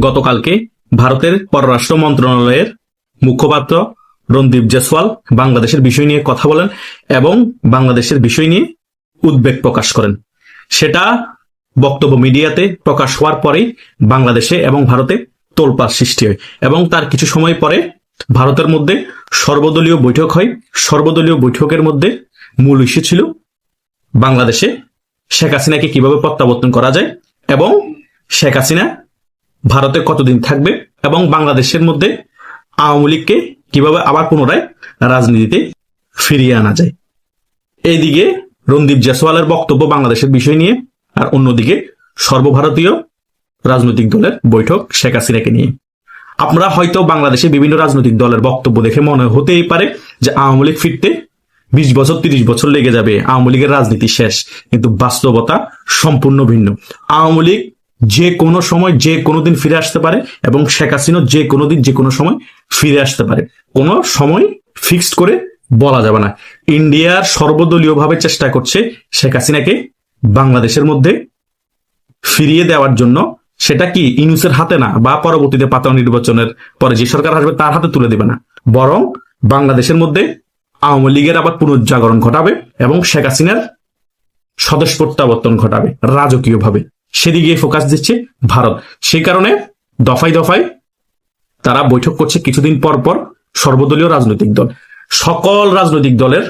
গতকালকে ভারতের পররাষ্ট্র মন্ত্রণালয়ের মুখপাত্র রণদীপ জেসওয়াল বাংলাদেশের বিষয় নিয়ে কথা বলেন এবং বাংলাদেশের বিষয় নিয়ে উদ্বেগ প্রকাশ করেন। সেটা বক্তব্য মিডিয়াতে প্রকাশ হওয়ার পরেই বাংলাদেশে এবং ভারতে তোলপাড় সৃষ্টি হয় এবং তার কিছু সময় পরে ভারতের মধ্যে সর্বদলীয় বৈঠক হয়। সর্বদলীয় বৈঠকের মধ্যে মূল ইস্যু ছিল বাংলাদেশে শেখ হাসিনাকে কীভাবে প্রত্যাবর্তন করা যায় এবং শেখ হাসিনা ভারতে কতদিন থাকবে এবং বাংলাদেশের মধ্যে আওয়ামী লীগকে কীভাবে আবার পুনরায় রাজনীতিতে ফিরিয়ে আনা যায়? এইদিকে রণদীপ জেসওয়ালের বক্তব্য বাংলাদেশের বিষয় নিয়ে, আর অন্যদিকে সর্বভারতীয় রাজনৈতিক দলের বৈঠক শেখ হাসিনাকে নিয়ে। আপনারা হয়তো বাংলাদেশে বিভিন্ন রাজনৈতিক দলের বক্তব্য দেখে মনে হতেই পারে যে আওয়ামী লীগ ফিরতে বিশ বছর, তিরিশ বছর লেগে যাবে। আওয়ামী লীগের রাজনীতি শেষ, কিন্তু বাস্তবতা সম্পূর্ণ ভিন্ন। আওয়ামী লীগ যে কোনো সময় যে কোনো দিন ফিরে আসতে পারে এবং শেখ হাসিনা যে কোনো দিন যে কোনো সময় ফিরে আসতে পারে। কোনো সময় ফিক্সড করে বলা যাবে না। ইন্ডিয়ার সর্বদলীয়ভাবে চেষ্টা করছে শেখ হাসিনাকে বাংলাদেশের মধ্যে ফিরিয়ে দেওয়ার জন্য। সেটা কি ইনুসের হাতে না বা পরবর্তীতে পাতা নির্বাচনের পরে যে সরকার আসবে তার হাতে তুলে দেবে না। বরং বাংলাদেশের মধ্যে আওয়ামী লীগের আবার পুনর্জাগরণ ঘটাবে এবং শেখ হাসিনার স্বদেশ প্রত্যাবর্তন ঘটাবে রাজকীয়ভাবে। সেদিকে ফোকাস দিচ্ছে ভারত। সেই কারণে দফায় দফায় তারা বৈঠক করছে কিছুদিন পর পর সর্বদলীয় রাজনৈতিক দল। সকল রাজনৈতিক দলের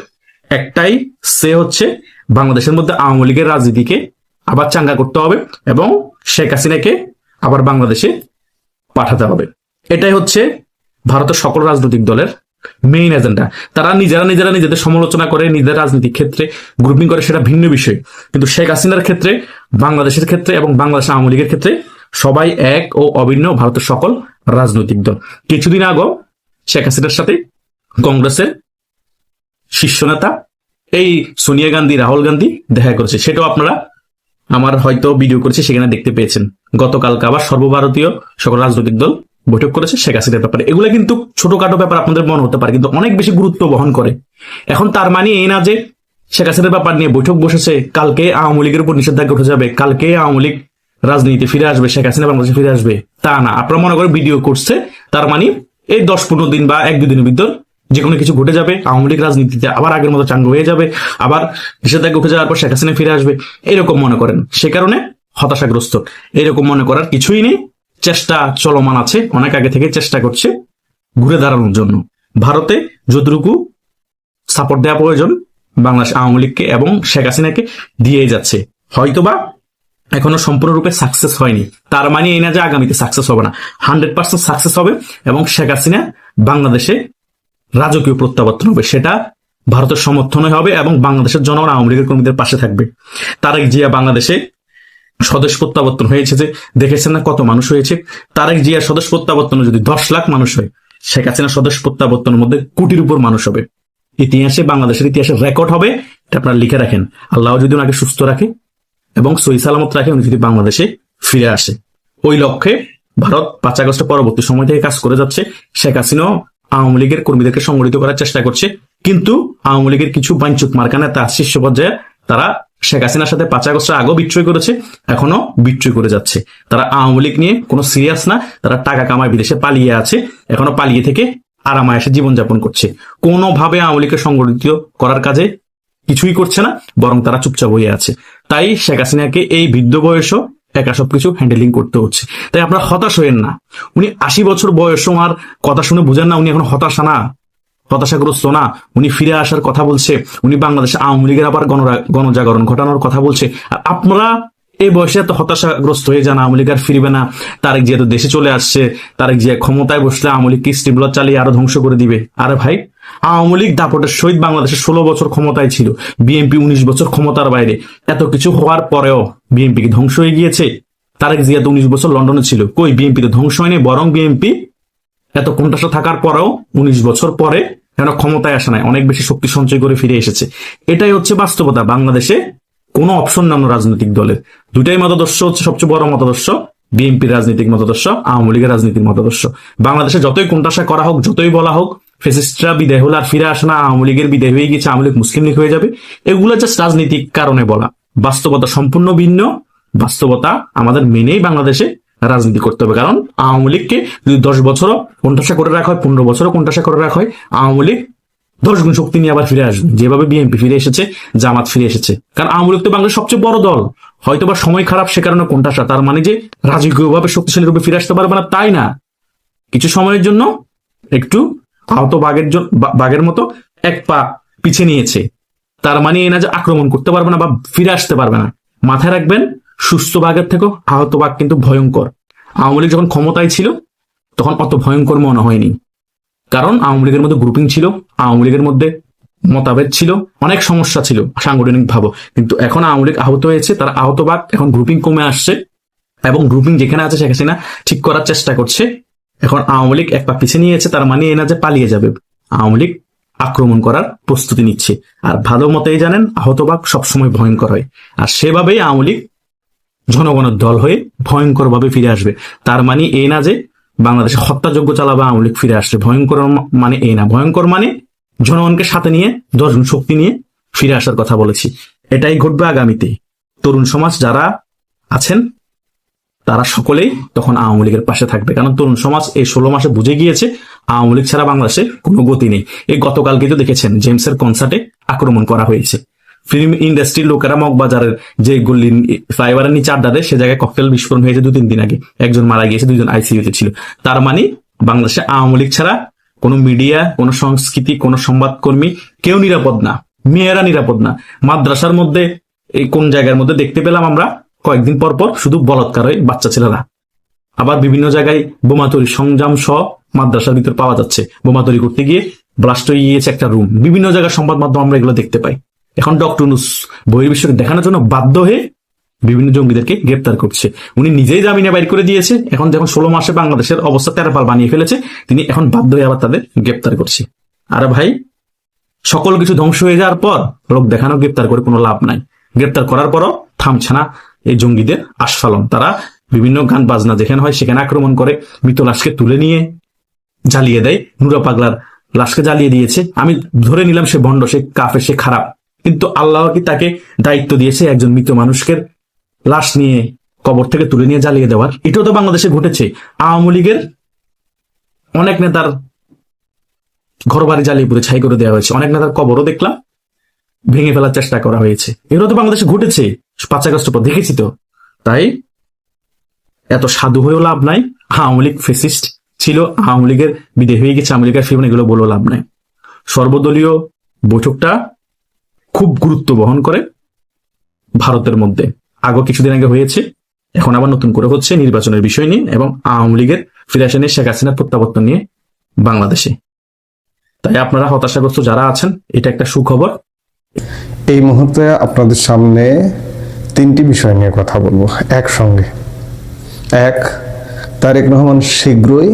একটাই সে হচ্ছে বাংলাদেশের মধ্যে আওয়ামী লীগের রাজনীতিকে আবার চাঙ্গা করতে হবে এবং শেখ হাসিনাকে আবার বাংলাদেশে পাঠাতে হবে। এটাই হচ্ছে ভারতের সকল রাজনৈতিক দলের মেইন এজেন্ডা তারা নিজেরা নিজেরা নিজেদের সমালোচনা করে, নিজেদের রাজনীতির ক্ষেত্রে গ্রুপিং করে, সেটা ভিন্ন বিষয়। কিন্তু শেখ হাসিনার ক্ষেত্রে বাংলাদেশের ক্ষেত্রে এবং বাংলাদেশ আওয়ামী লীগের ক্ষেত্রে সবাই এক ও অভিন্ন ভারতের সকল রাজনৈতিক দল। কিছুদিন আগেও শেখ হাসিনার সাথে কংগ্রেসের শীর্ষ নেতা, এই সোনিয়া গান্ধী, রাহুল গান্ধী দেখা করেছে। সেটাও আপনারা আমার হয়তো ভিডিও করেছে, সেখানে দেখতে পেয়েছেন। গতকালকে আবার সর্বভারতীয় সকল রাজনৈতিক দল বৈঠক করেছে শেখ হাসিনার ব্যাপারে। এগুলো কিন্তু ছোটখাটো ব্যাপার আপনাদের মনে হতে পারে, কিন্তু অনেক বেশি গুরুত্ব বহন করে। এখন তার মানে এই না যে শেখ হাসিনার ব্যাপার নিয়ে বৈঠক বসেছে। কালকে আওয়ামী লীগের উপর নিষেধাজ্ঞা উঠে যাবে। কালকে আওয়ামী লীগ রাজনীতি ফিরে আসবে, শেখ হাসিনা বাংলাদেশে ফিরে আসবে। তা না, আপনারা মনে করে ভিডিও করছে, তার মানে এই দশ পনেরো দিন বা এক দুদিনের ভিতর যে কোনো কিছু ঘটে যাবে, আওয়ামী লীগ রাজনীতিতে আবার আগের মতো চাঙ্গ হয়ে যাবে, আবার নিষেধাজ্ঞা উঠে যাওয়ার পর শেখ হাসিনা ফিরে আসবে। এরকম মনে করেন। সে কারণে হতাশাগ্রস্ত। এরকম মনে করার কিছুই নেই। চেষ্টা চলমান আছে, অনেক আগে থেকে চেষ্টা করছে ঘুরে দাঁড়ানোর জন্য। ভারতে যতটুকু সাপোর্ট দেওয়া প্রয়োজন বাংলাদেশ আওয়ামী লীগকে এবং শেখ হাসিনাকে দিয়ে যাচ্ছে। হয়তোবা এখনও সম্পূর্ণরূপে সাকসেস হয়নি। তার মানে এই না যে আগামীতে সাকসেস হবে না। হান্ড্রেড পার্সেন্ট সাকসেস হবে এবং শেখ হাসিনা বাংলাদেশে রাজকীয় প্রত্যাবর্তন হবে। সেটা ভারতের সমর্থনে হবে এবং বাংলাদেশের জনগণ আওয়ামী লীগের কর্মীদের পাশে থাকবে। তারেক জিয়া বাংলাদেশে স্বদেশ প্রত্যাবর্তন হয়েছে যে দেখেছেন না কত মানুষ হয়েছে? তারেক জিয়ার স্বদেশ প্রত্যাবর্তনে যদি দশ লাখ মানুষ হয়, শেখ হাসিনা স্বদেশ প্রত্যাবর্তনের মধ্যে কোটির উপর মানুষ হবে। ইতিহাসে, বাংলাদেশের ইতিহাসে রেকর্ড হবে, এটা আপনারা লিখে রাখেন। আল্লাহ যদি ওনাকে সুস্থ রাখে এবং সই সালামত রাখে, উনি যদি বাংলাদেশে ফিরে আসে। ওই লক্ষ্যে ভারত পাঁচ আগস্টের পরবর্তী সময় থেকে কাজ করে যাচ্ছে। শেখ হাসিনাও আওয়ামী লীগের কর্মীদেরকে সংগঠিত করার চেষ্টা করছে। কিন্তু আওয়ামী লীগের কিছু বাঞ্চুক মার্কা নেতা শীর্ষ পর্যায়ে তারা শেখ হাসিনার সাথে পাঁচ আগস্টের আগেও বিক্রয় করেছে এখনও বিক্রয় করে যাচ্ছে। তারা আওয়ামী লীগ নিয়ে কোনো সিরিয়াস না, তারা টাকা কামায় বিদেশে পালিয়ে আছে এখনও পালিয়ে থেকে আরামায়াসে জীবনযাপন করছে। কোনোভাবে আওয়ামী লীগকে সংগঠিত করার কাজে কিছুই করছে না, বরং তারা চুপচাপ হয়ে আছে। তাই শেখ হাসিনাকে এই বৃদ্ধ বয়সও একা সবকিছু হ্যান্ডেলিং করতে হচ্ছে। তাই আপনারা হতাশ হয়েন না। উনি আশি বছর বয়সও আর কথা শুনে বুঝেন না, উনি এখন হতাশা না, হতাশাগ্রস্ত না। উনি ফিরে আসার কথা বলছে, উনি বাংলাদেশে আওয়ামী লীগের আবার গণজাগরণ ঘটানোর কথা বলছে। আর আপনারা এই বয়সে এত হতাশাগ্রস্ত হয়ে যান আওয়ামী লীগ আর ফিরবে না। তারেক জিয়া তো দেশে চলে আসছে। তারেক জিয়া ক্ষমতায় বসলে আওয়ামী লীগকে স্টিমুলার চালিয়ে আরও ধ্বংস করে দিবে। আরে ভাই, আওয়ামী লীগ দাপটের সহিত বাংলাদেশে ষোলো বছর ক্ষমতায় ছিল। বিএনপি উনিশ বছর ক্ষমতার বাইরে। এত কিছু হওয়ার পরেও বিএনপি কি ধ্বংস হয়ে গিয়েছে? তারেক জিয়া তো উনিশ বছর লন্ডনে ছিল। কই বিএনপি তো ধ্বংস হয়নি, বরং বিএনপি? এত কোনটাসা থাকার পরেও উনিশ বছর পরে কেন ক্ষমতায় আসে নাই? অনেক বেশি শক্তি সঞ্চয় করে ফিরে এসেছে। এটাই হচ্ছে বাস্তবতা বাংলাদেশে। কোনো অপশন নাম রাজনৈতিক দলের। দুটাই মতাদর্শ হচ্ছে সবচেয়ে বড় মতাদর্শ, বিএনপির রাজনৈতিক মতাদর্শ, আওয়ামী লীগের রাজনীতির মতাদর্শ। বাংলাদেশে যতই কোনটাসা করা হোক, যতই বলা হোক, ফেসিস্টরা বিদায় হলে আর ফিরে আসে না, আওয়ামী লীগের বিদায় হয়ে গেছে, আওয়ামী লীগ মুসলিম লীগ হয়ে যাবে। এগুলো জাস্ট রাজনীতিক কারণে বলা। বাস্তবতা সম্পূর্ণ ভিন্ন, বাস্তবতা আমাদের মেনেই বাংলাদেশে রাজনীতি করতে হবে। কারণ আওয়ামী লীগকে যদি দশ বছরও কোনটাশা করে রাখা হয়, পনেরো বছরও কোনটাশা করে রাখা হয়, আওয়ামী লীগ দশ গুণ শক্তি নিয়ে আবার ফিরে আসবে। যেভাবে বিএনপি ফিরে এসেছে, জামাত ফিরে এসেছে। কারণ আওয়ামী লীগ তো বাংলার সবচেয়ে বড় দল। হয়তো বা সময় খারাপ সে কারণে কোনটাশা তার মানে যে রাজকীয়ভাবে শক্তিশালী রূপে ফিরে আসতে পারবে না, তাই না? কিছু সময়ের জন্য একটু আহত বাঘের জন্য বাঘের মতো এক পা পিছিয়ে নিয়েছে। তার মানে এই না যে আক্রমণ করতে পারবে না বা ফিরে আসতে পারবে না। মাথায় রাখবেন, সুস্থ বাঘের থেকেও আহত বাঘ কিন্তু ভয়ঙ্কর। আওয়ামী লীগ যখন ক্ষমতায় ছিল, তখন অত ভয়ঙ্কর মনে হয়নি। কারণ আওয়ামী লীগের মধ্যে গ্রুপিং ছিল, আওয়ামী লীগের মধ্যে মতাভেদ ছিল, অনেক সমস্যা ছিল সাংগঠনিক ভাবে কিন্তু এখন আওয়ামী লীগ আহত হয়েছে, তার আহত বাঘ এখন গ্রুপিং কমে আসছে এবং গ্রুপিং যেখানে আছে সেখানে না ঠিক করার চেষ্টা করছে। এখন আওয়ামী লীগ এক পা পিছিয়ে নিয়েছে, তার মানে এ যে পালিয়ে যাবে। আওয়ামী লীগ আক্রমণ করার প্রস্তুতি নিচ্ছে। আর ভালো মতেই জানেন আহতবাগ সবসময় ভয়ঙ্কর হয়। আর সেভাবেই আওয়ামী লীগ জনগণের দল হয়ে ভয়ঙ্কর ভাবে ফিরে আসবে। তার মানে এই না যে বাংলাদেশে হত্যাযোগ্য চালাবে, আওয়ামী লীগ ফিরে আসছে ভয়ঙ্কর মানে এই না, ভয়ঙ্কর মানে জনগণকে সাথে নিয়ে দশগুণ শক্তি নিয়ে ফিরে আসার কথা বলেছি। এটাই ঘটবে আগামীতে তরুণ সমাজ যারা আছেন, তারা সকলেই তখন আওয়ামী লীগের পাশে থাকবে। কারণ তরুণ সমাজ এই ষোলো মাসে বুঝে গিয়েছে, আওয়ামী লীগ ছাড়া বাংলাদেশে কোনো গতি নেই। এই গতকালকে তো দেখেছেন, জেমসের কনসার্টে আক্রমণ করা হয়েছে। ফিল্ম ইন্ডাস্ট্রির লোকেরা মগবাজারের যে গল্লি ফ্লাইওভারের নিচে আড্ডা দেয়, সে জায়গায় ককটেল বিস্ফোরণ হয়েছে দু তিন দিন আগে। একজন মারা গিয়েছে, দুইজন আইসিইউতে ছিল। তার মানে বাংলাদেশে আওয়ামী লীগ ছাড়া কোনো মিডিয়া কোনো সংস্কৃতি, কোনো সংবাদকর্মী কেউ নিরাপদ না। মেয়েরা নিরাপদ না। মাদ্রাসার মধ্যে, এই কোন জায়গার মধ্যে দেখতে পেলাম আমরা, কয়েকদিন পর পর শুধু বলৎকার হয় বাচ্চা ছেলেরা। আবার বিভিন্ন জায়গায় বোমা তৈরি সংজাম সহ মাদ্রাসার ভিতর পাওয়া যাচ্ছে। বোমা তৈরি করতে গিয়ে ব্লাস্ট হয়ে গিয়েছে একটা রুম বিভিন্ন জায়গার সংবাদ মাধ্যম আমরা এগুলো দেখতে পাই। এখন ডক্টর বহির্বিশ্বকে দেখানোর জন্য বাধ্য হয়ে বিভিন্ন জঙ্গিদেরকে গ্রেপ্তার করছে। উনি নিজেই জামিনে বাইর করে দিয়েছে। এখন যখন ষোলো মাসে বাংলাদেশের অবস্থা তেরোপাল বানিয়ে ফেলেছে। তিনি এখন বাধ্য হয়ে আবার তাদের গ্রেপ্তার করছে। আর ভাই, সকল কিছু ধ্বংস হয়ে যাওয়ার পর লোক দেখানো গ্রেপ্তার করে কোনো লাভ নাই। গ্রেপ্তার করার পরও থামছে না এই জঙ্গিদের আস্ফালন। তারা বিভিন্ন গান বাজনা যেখানে হয় সেখানে আক্রমণ করে মৃত লাশকে তুলে নিয়ে জ্বালিয়ে দেয়। নুরা পাগলার লাশকে জ্বালিয়ে দিয়েছে। আমি ধরে নিলাম সে ভণ্ড সে কাফে সে খারাপ। কিন্তু আল্লাহ কি তাকে দায়িত্ব দিয়েছে একজন মৃত মানুষকে লাশ নিয়ে, কবর থেকে তুলে নিয়ে জ্বালিয়ে দেওয়ার? এটাও তো বাংলাদেশে ঘটেছে। আওয়ামী লীগের অনেক নেতার ঘর বাড়ি জ্বালিয়ে পুরো ছাই করে দেওয়া হয়েছে। অনেক নেতার কবরও দেখলাম, ভেঙে ফেলার চেষ্টা করা হয়েছে। এগুলো তো বাংলাদেশে ঘটেছে। পাঁচ আগস্ট পর দেখেছি তো। তাই এত সাধু হয়েও লাভ নাই। আওয়ামী লীগ ফেসিস্ট ছিল, আওয়ামী লীগের বিদেয় হয়ে গেছে, আওয়ামী লীগের ফিরন এগুলো বলেও লাভ নাই। সর্বদলীয় বৈঠকটা খুব গুরুত্ব বহন করে ভারতের মধ্যে। আগে কিছুদিন আগে হয়েছে, এখন আবার নতুন করে হচ্ছে নির্বাচনের বিষয় নিয়ে এবং আওয়ামী লীগের ফিরে শেখ হাসিনার প্রত্যাবর্তন নিয়ে বাংলাদেশে। তাই আপনারা হতাশাগ্রস্ত যারা আছেন, এটা একটা সুখবর। এই মুহূর্তে আপনাদের সামনে তিনটি বিষয় নিয়ে কথা বলব একসঙ্গে। এক, তারেক রহমান শীঘ্রই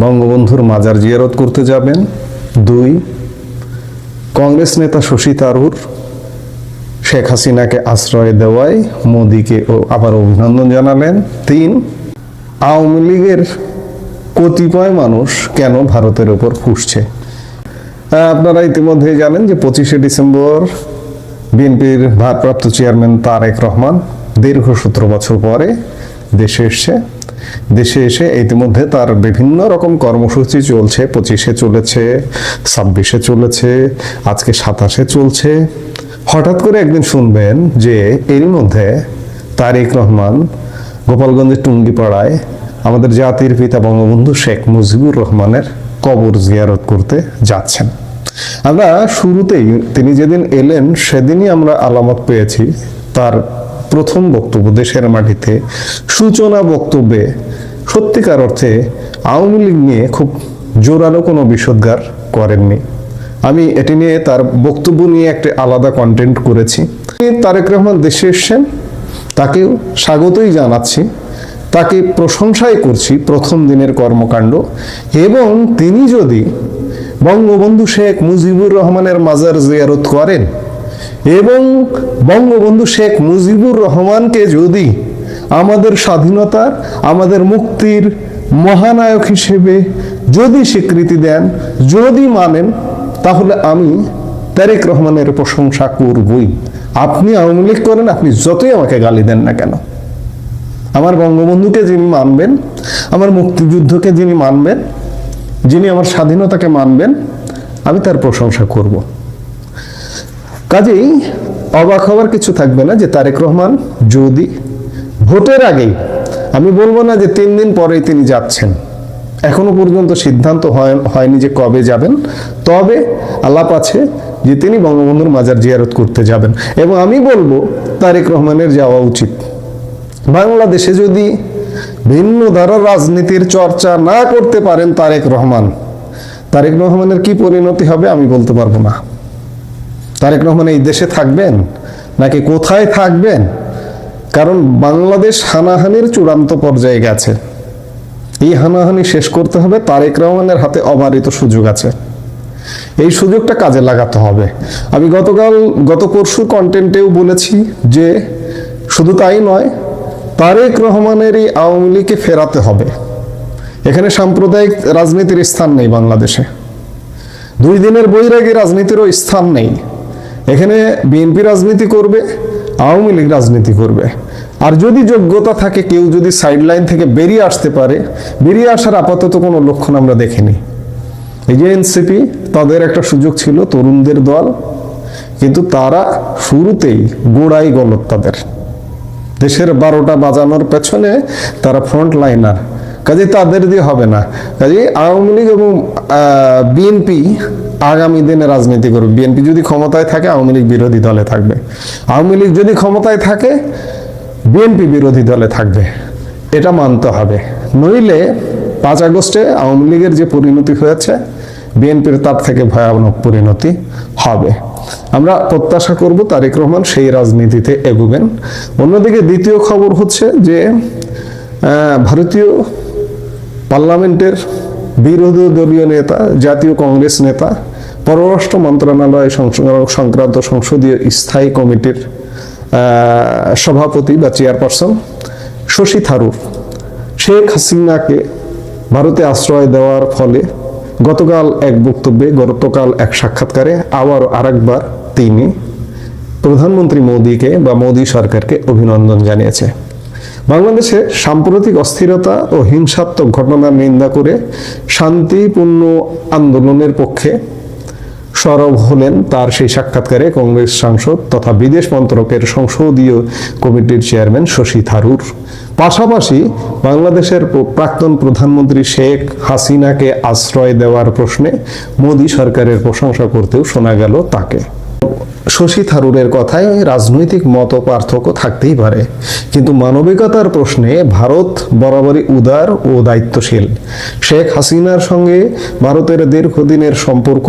বঙ্গবন্ধুর মাজার জিয়ারত করতে যাবেন। দুই কংগ্রেস নেতা শশী তারুর, শেখ হাসিনাকে আশ্রয় দেওয়ায় মোদীকে আবার অভিনন্দন জানালেন। তিন, আওয়ামী লীগের কতিপয় মানুষ কেন ভারতের ওপর ফুসছে? আপনারা ইতিমধ্যেই জানেন যে পঁচিশে ডিসেম্বর বিএনপির ভারপ্রাপ্ত চেয়ারম্যান তারেক রহমান দীর্ঘ সতেরো বছর পরে দেশে এসছে। দেশে এসে ইতিমধ্যে তার বিভিন্ন রকম কর্মসূচি চলছে, পঁচিশে চলেছে, ছাব্বিশে চলেছে, আজকে সাতাশে চলছে। হঠাৎ করে একদিন শুনবেন যে এর মধ্যে তারেক রহমান গোপালগঞ্জের টুঙ্গিপাড়ায় আমাদের জাতির পিতা বঙ্গবন্ধু শেখ মুজিবুর রহমানের কবর জিয়ারত করতে যাচ্ছেন। আমরা শুরুতেই তিনি যেদিন এলেন, সেদিনই আমরা আলামত পেয়েছি তার প্রথম বক্তব্য দেশের মাটিতে সূচনা বক্তব্যে সত্যিকার অর্থে আওয়ামী লীগ নিয়ে খুব জোরালো কোনো বিষোদ্গার করেননি। আমি এটি নিয়ে তার বক্তব্য নিয়ে একটি আলাদা কন্টেন্ট করেছি। তারেক রহমান দেশে এসছেন, তাকেও স্বাগতই জানাচ্ছি। তাকে প্রশংসাই করছি প্রথম দিনের কর্মকাণ্ড। এবং তিনি যদি বঙ্গবন্ধু শেখ মুজিবুর রহমানের মাজার জিয়ারত করেন এবং বঙ্গবন্ধু শেখ মুজিবুর রহমানকে যদি আমাদের স্বাধীনতার আমাদের মুক্তির মহানায়ক হিসেবে যদি স্বীকৃতি দেন, যদি মানেন, তাহলে আমি তারেক রহমানের প্রশংসা করবই। আপনি আওয়ামী লীগ করেন, আপনি যতই আমাকে গালি দেন না কেন। আমার বঙ্গবন্ধুকে যিনি মানবেন, আমার মুক্তিযুদ্ধকে যিনি মানবেন, যিনি আমার স্বাধীনতাকে মানবেন, আমি তার প্রশংসা করব। কাজেই অবাক হওয়ার কিছু থাকবে না যে তারেক রহমান যদি ভোটের আগেই, আমি বলব না যে তিন দিন পরেই তিনি যাচ্ছেন, এখনও পর্যন্ত সিদ্ধান্ত হয়- হয়নি যে কবে যাবেন, তবে আলাপ আছে যে তিনি বঙ্গবন্ধুর মাজার জিয়ারত করতে যাবেন। এবং আমি বলব, তারেক রহমানের যাওয়া উচিত। বাংলাদেশে যদি ভিন্ন ধারার রাজনীতির চর্চা না করতে পারেন তারেক রহমান, তারেক রহমানের কি পরিণতি হবে আমি বলতে পারব না। তারেক রহমান এই দেশে থাকবেন নাকি কোথায় থাকবেন? কারণ বাংলাদেশ হানাহানির চূড়ান্ত পর্যায়ে গেছে। এই হানাহানি শেষ করতে হবে তারেক রহমানের হাতে অবারিত সুযোগ আছে। এই সুযোগটা কাজে লাগাতে হবে। আমি গতকাল, গত পরশুর কন্টেন্টেও বলেছি যে শুধু তাই নয়, তারেক রহমানের এই আওয়ামী লীগকে ফেরাতে হবে। এখানে সাম্প্রদায়িক রাজনীতির স্থান নেই বাংলাদেশে। দুই দিনের বৈরাগী রাজনীতিরও স্থান নেই। এখানে বিএনপি রাজনীতি করবে, আওয়ামী লীগ রাজনীতি করবে। আর যদি যোগ্যতা থাকে, কেউ যদি সাইড লাইন থেকে বেরিয়ে আসতে পারে, বেরিয়ে আসার আপাতত কোনো লক্ষণ আমরা দেখিনি। এই যে এনসিপি, তাদের একটা সুযোগ ছিল, তরুণদের দল, কিন্তু তারা শুরুতেই গোড়াই গলত তাদের। দেশের বারোটা বাজানোর পেছনে তারা ফ্রন্ট লাইনার কাজে তাদের দিয়ে হবে না। কাজে আওয়ামী লীগ এবং বিএনপি আগামী দিনে রাজনীতি করবে বিএনপি যদি ক্ষমতায় থাকে, আওয়ামী লীগ বিরোধী দলে থাকবে। আওয়ামী লীগ যদি ক্ষমতায় থাকে, বিএনপি বিরোধী দলে থাকবে। এটা মানতে হবে। নইলে পাঁচ আগস্টে আওয়ামী লীগের যে পরিণতি হয়েছে, বিএনপির তার থেকে ভয়াবহ পরিণতি হবে। আমরা প্রত্যাশা করব তারেক রহমান সেই রাজনীতিতে এগোবেন। অন্যদিকে দ্বিতীয় খবর হচ্ছে যে ভারতীয় পার্লামেন্টের বিরোধী দলীয় নেতা, জাতীয় কংগ্রেস নেতা, পররাষ্ট্র মন্ত্রণালয় সংক্রান্ত সংসদীয় স্থায়ী কমিটির সভাপতি বা চেয়ারপারসন শশী থারুর। শেখ হাসিনাকে ভারতে আশ্রয় দেওয়ার ফলে গতকাল এক বক্তব্যে গতকাল এক সাক্ষাৎকারে আবার আরেকবার তিনি প্রধানমন্ত্রী মোদীকে বা মোদী সরকারকে অভিনন্দন জানিয়েছে। বাংলাদেশে সাম্প্রতিক অস্থিরতা ও হিংসাত্মক ঘটনার নিন্দা করে শান্তিপূর্ণ আন্দোলনের পক্ষে সরব হলেন তার সেই সাক্ষাৎকারে কংগ্রেস সাংসদ তথা বিদেশ মন্ত্রকের সংসদীয় কমিটির চেয়ারম্যান শশী থারুর। পাশাপাশি বাংলাদেশের প্রাক্তন প্রধানমন্ত্রী শেখ হাসিনাকে আশ্রয় দেওয়ার প্রশ্নে মোদী সরকারের প্রশংসা করতেও শোনা গেল তাকে। শশী থারুরের কথায় রাজনৈতিক মত পার্থক্য থাকতেই পারে। কিন্তু মানবিকতার প্রশ্নে ভারত বরাবরই উদার ও দায়িত্বশীল। শেখ হাসিনার সঙ্গে ভারতের দীর্ঘদিনের সম্পর্ক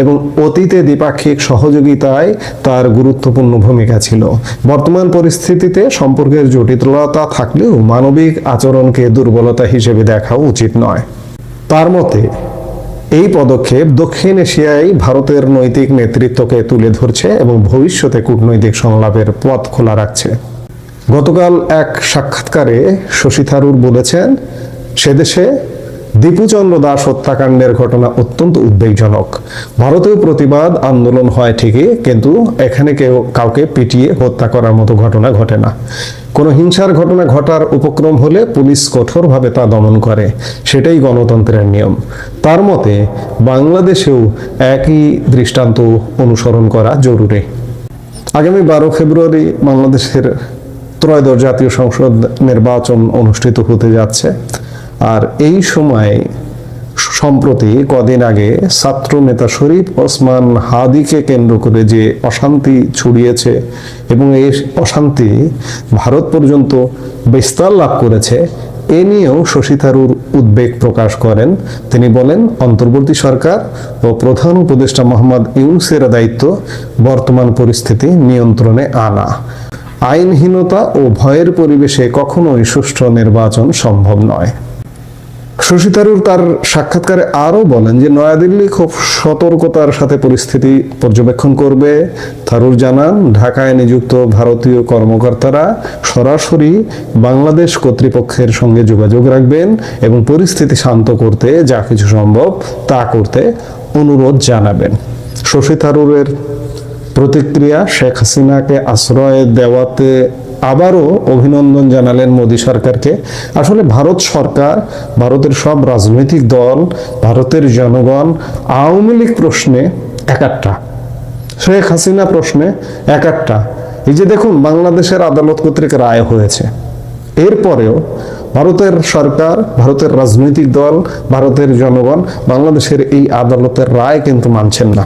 এবং অতীতে দ্বিপাক্ষিক সহযোগিতায় তার গুরুত্বপূর্ণ ভূমিকা ছিল। বর্তমান পরিস্থিতিতে সম্পর্কের জটিলতা থাকলেও মানবিক আচরণকে দুর্বলতা হিসেবে দেখা উচিত নয়। তার মতে এই পদক্ষেপ দক্ষিণ এশিয়ায় ভারতের নৈতিক নেতৃত্বকে তুলে ধরছে এবং ভবিষ্যতে কূটনৈতিক সংলাপের পথ খোলা রাখছে। গতকাল এক সাক্ষাৎকারে শশী থারুর বলেছেন সেদেশে দীপুচন্দ্র দাস হত্যাকাণ্ডের ঘটনা অত্যন্ত উদ্বেগজনক। ভারতেও প্রতিবাদ, আন্দোলন হয় ঠিকই, কিন্তু এখানে কেউ কাউকে পিটিয়ে হত্যা করার মতো ঘটনা ঘটে না। কোনো হিংসার ঘটনা ঘটার উপক্রম হলে পুলিশ কঠোরভাবে তা দমন করে, সেটাই গণতন্ত্রের নিয়ম। তার মতে, বাংলাদেশেও একই দৃষ্টান্ত অনুসরণ করা জরুরি। আগামী বারো ফেব্রুয়ারি বাংলাদেশের ত্রয়োদশ জাতীয় সংসদ নির্বাচন অনুষ্ঠিত হতে যাচ্ছে। আর এই সময় সম্প্রতি কদিন আগে ছাত্র নেতা শরীফ ওসমান হাদিকে কেন্দ্র করে যে অশান্তি ছড়িয়েছে এবং এই অশান্তি ভারত পর্যন্ত বিস্তার লাভ করেছে, এ নিয়েও শশী থারুর উদ্বেগ প্রকাশ করেন। তিনি বলেন, অন্তর্বর্তী সরকার ও প্রধান উপদেষ্টা মোহাম্মদ ইউনুসের দায়িত্ব বর্তমান পরিস্থিতি নিয়ন্ত্রণে আনা। আইনহীনতা ও ভয়ের পরিবেশে কখনোই সুষ্ঠু নির্বাচন সম্ভব নয়। শশী থারুর তার সাক্ষাৎকারে আরও বলেন যে নয়াদিল্লি খুব সতর্কতার সাথে পরিস্থিতি পর্যবেক্ষণ করবে। থারুর জানান, ঢাকায় নিযুক্ত ভারতীয় কর্মকর্তারা সরাসরি বাংলাদেশ কর্তৃপক্ষের সঙ্গে যোগাযোগ রাখবেন এবং পরিস্থিতি শান্ত করতে যা কিছু সম্ভব তা করতে অনুরোধ জানাবেন। শশী থারুরের প্রতিক্রিয়া শেখ হাসিনাকে আশ্রয় দেওয়াতে আবারও অভিনন্দন জানালেন মোদী সরকারকে। আসলে ভারত সরকার, ভারতের সব রাজনৈতিক দল, ভারতের জনগণ আওয়ামী লীগ প্রশ্নে একাট্টা। শেখ হাসিনা প্রশ্নে একাট্টা। এই যে দেখুন, বাংলাদেশের আদালত কর্তৃক রায় হয়েছে। এরপরেও ভারতের সরকার, ভারতের রাজনৈতিক দল, ভারতের জনগণ বাংলাদেশের এই আদালতের রায় কিন্তু মানছেন না।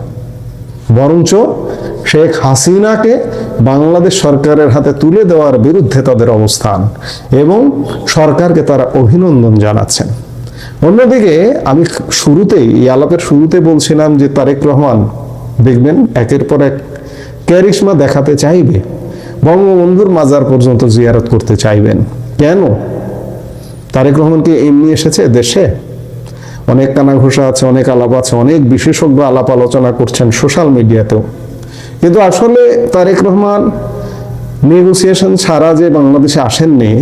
বরঞ্চ শেখ হাসিনাকে বাংলাদেশ সরকারের হাতে তুলে দেওয়ার বিরুদ্ধে তাদের অবস্থান এবং সরকারকে তারা অভিনন্দন জানাচ্ছেন। অন্যদিকে আমি শুরুতেই, এই আলাপের শুরুতে বলছিলাম যে তারেক রহমান, দেখবেন একের পর এক ক্যারিশমা দেখাতে চাইবে, বঙ্গবন্ধুর মাজার পর্যন্ত জিয়ারত করতে চাইবেন। কেন? তারেক রহমান কি এমনি এসেছে দেশে? অনেক কানাঘোষা আছে, অনেক আলাপ আছে, অনেক বিশেষজ্ঞ আলাপ আলোচনা করছেন সোশ্যাল মিডিয়াতেও। কিন্তু আসলে তারেক রহমান নেগোসিয়েশন ছাড়া যে বাংলাদেশে আসেননি,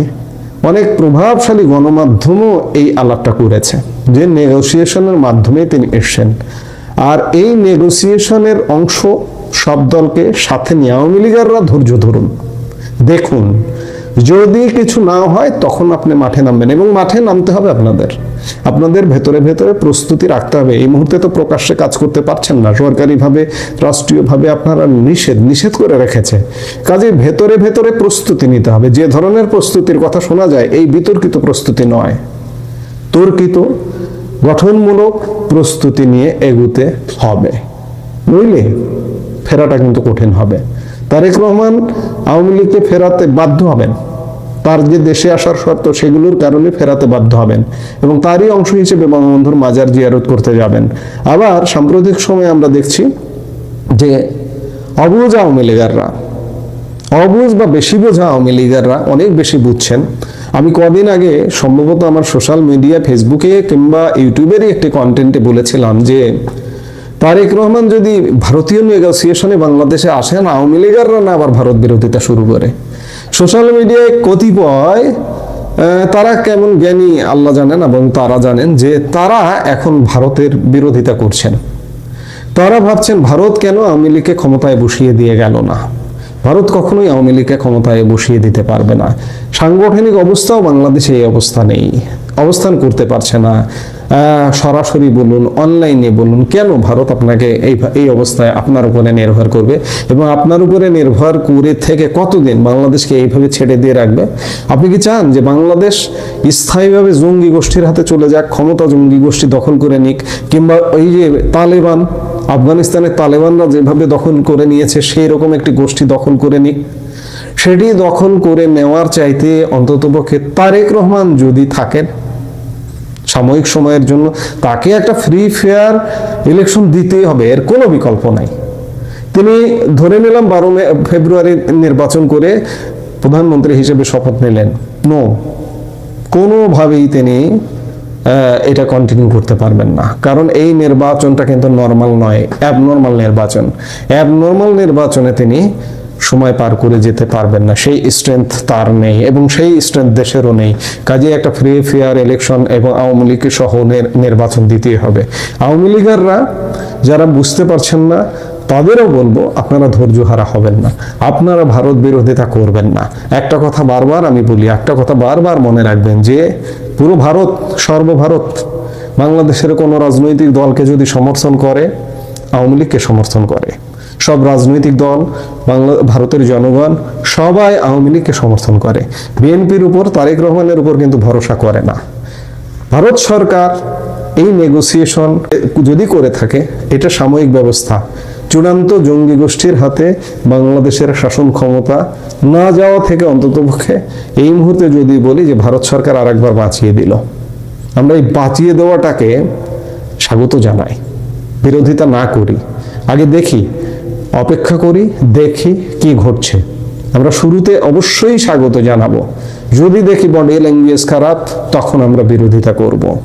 অনেক প্রভাবশালী গণমাধ্যমও এই আলাপটা করেছে যে নেগোসিয়েশনের মাধ্যমে তিনি এসছেন। আর এই নেগোসিয়েশনের অংশ সব দলকে সাথে নিয়ে আওয়ামী লীগাররা ধৈর্য ধরুন। দেখুন, যদি কিছু না হয় তখন আপনি মাঠে নামবেন এবং মাঠে নামতে হবে আপনাদের। আপনাদের ভেতরে ভেতরে প্রস্তুতি রাখতে হবে। এই মুহূর্তে তো প্রকাশ্যে কাজ করতে পারছেন না। সরকারিভাবে, রাষ্ট্রীয়ভাবে আপনারা নিষেধ নিষেধ করে রেখেছে। কাজে ভেতরে ভেতরে প্রস্তুতি নিতে হবে। যে ধরনের প্রস্তুতির কথা শোনা যায়, এই বিতর্কিত প্রস্তুতি নয়। তর্কিত, গঠনমূলক প্রস্তুতি নিয়ে এগুতে হবে। নইলে ফেরাটা কিন্তু কঠিন হবে। তারেক রহমান আওয়ামী লীগকে ফেরাতে বাধ্য হবেন। তার যে দেশে আসার শর্ত সেগুলোর কারণে ফেরাতে বাধ্য হবেন এবং তারই অংশ হিসেবে বঙ্গবন্ধুর মাজার জিয়ারত করতে যাবেন। আবার সাম্প্রতিক সময়ে আমরা দেখছি যে অবুজ আওয়ামী লীগাররা, অবুঝ বা বেশি বোঝা আওয়ামী লীগাররা অনেক বেশি বুঝছেন। আমি কদিন আগে সম্ভবত আমার সোশ্যাল মিডিয়া, ফেসবুকে কিংবা ইউটিউবেরই একটি কন্টেন্টে বলেছিলাম যে তারেক রহমান যদি ভারতীয় নেগোসিয়েশনে বাংলাদেশে আসেন, আওয়ামী লীগাররা না আবার ভারত বিরোধিতা শুরু করে। সোশ্যাল মিডিয়ায় কতিপয় তারা কেমন জ্ঞানী আল্লাহ জানেন এবং তারা জানেন যে তারা এখন ভারতের বিরোধিতা করছেন। তারা ভাবছেন, ভারত কেন আওয়ামী লীগকে ক্ষমতায় বসিয়ে দিয়ে গেল না? ভারত কখনোই আওয়ামী লীগকে ক্ষমতায় বসিয়ে দিতে পারবে না। সাংগঠনিক অবস্থাও বাংলাদেশে এই অবস্থা নেই। অবস্থান করতে পারছে না। সরাসরি বলুন অনলাইনে বলুন, কেন ভারত আপনাকে এই এই অবস্থায় আপনার উপরে নির্ভর করবে? এবং আপনার উপরে নির্ভর করে থেকে কতদিন বাংলাদেশকে এইভাবে ছেড়ে দিয়ে রাখবে? আপনি কি চান যে বাংলাদেশ স্থায়ীভাবে জঙ্গি গোষ্ঠীর হাতে চলে যাক, ক্ষমতা জঙ্গি গোষ্ঠী দখল করে নিক, কিংবা এই যে তালেবান, আফগানিস্তানের তালেবানরা যেভাবে দখল করে নিয়েছে সেই রকম একটি গোষ্ঠী দখল করে নিক? সেটি দখল করে নেওয়ার চাইতে অন্ততপক্ষে তারেক রহমান যদি থাকেন সাময়িক সময়ের জন্য তাকে একটা ফ্রি ফেয়ার ইলেকশন দিতেই হবে, এর কোনো বিকল্প নাই। তিনি ধরে নিলাম বারো ফেব্রুয়ারি নির্বাচন করে প্রধানমন্ত্রী হিসেবে শপথ নিলেন। নো কোনোভাবেই তিনি এটা কন্টিনিউ করতে পারবেন না। কারণ এই নির্বাচনটা কিন্তু নর্মাল নয় অ্যাবনর্মাল নির্বাচন। অ্যাবনর্মাল নির্বাচনে তিনি সময় পার করে যেতে পারবেন না। সেই স্ট্রেংথ তার নেই এবং সেই স্ট্রেংথ দেশেরও নেই। কাজে একটা ফ্রি ফেয়ার ইলেকশন এবং আওয়ামী লীগ সহ নির- নির্বাচন দিতেই হবে। আওয়ামী লীগাররা যারা বুঝতে পারছেন না, তাদেরও বলব, আপনারা ধৈর্য হারা হবেন না। আপনারা ভারত বিরোধিতা করবেন না। একটা কথা বারবার আমি বলি, একটা কথা বারবার মনে রাখবেন যে, পুরো ভারত, সর্বভারত, বাংলাদেশের কোনো রাজনৈতিক দলকে যদি সমর্থন করে, আওয়ামী লীগকে সমর্থন করে। সব রাজনৈতিক দল, বাংলা, ভারতের জনগণ, সবাই আওয়ামী লীগকে সমর্থন করে। বিএনপির উপর তারেক রহমানের উপর কিন্তু ভরসা করে না। ভারত সরকার এই নেগোসিয়েশন যদি করে থাকে, এটা সাময়িক ব্যবস্থা। চূড়ান্ত জঙ্গি গোষ্ঠীর হাতে বাংলাদেশের শাসন ক্ষমতা না যাওয়া থেকে অন্ততপক্ষে এই মুহূর্তে যদি বলি যে ভারত সরকার আরেকবার বাঁচিয়ে দিল। আমরা এই বাঁচিয়ে দেওয়াটাকে স্বাগত জানাই। বিরোধিতা না করি। আগে দেখি অপেক্ষা করি, দেখি কি ঘটছে। আমরা শুরুতে অবশ্যই স্বাগত জানাব। যদি দেখি বডি ল্যাঙ্গুয়েজ খারাপ, তখন আমরা বিরোধিতা করব।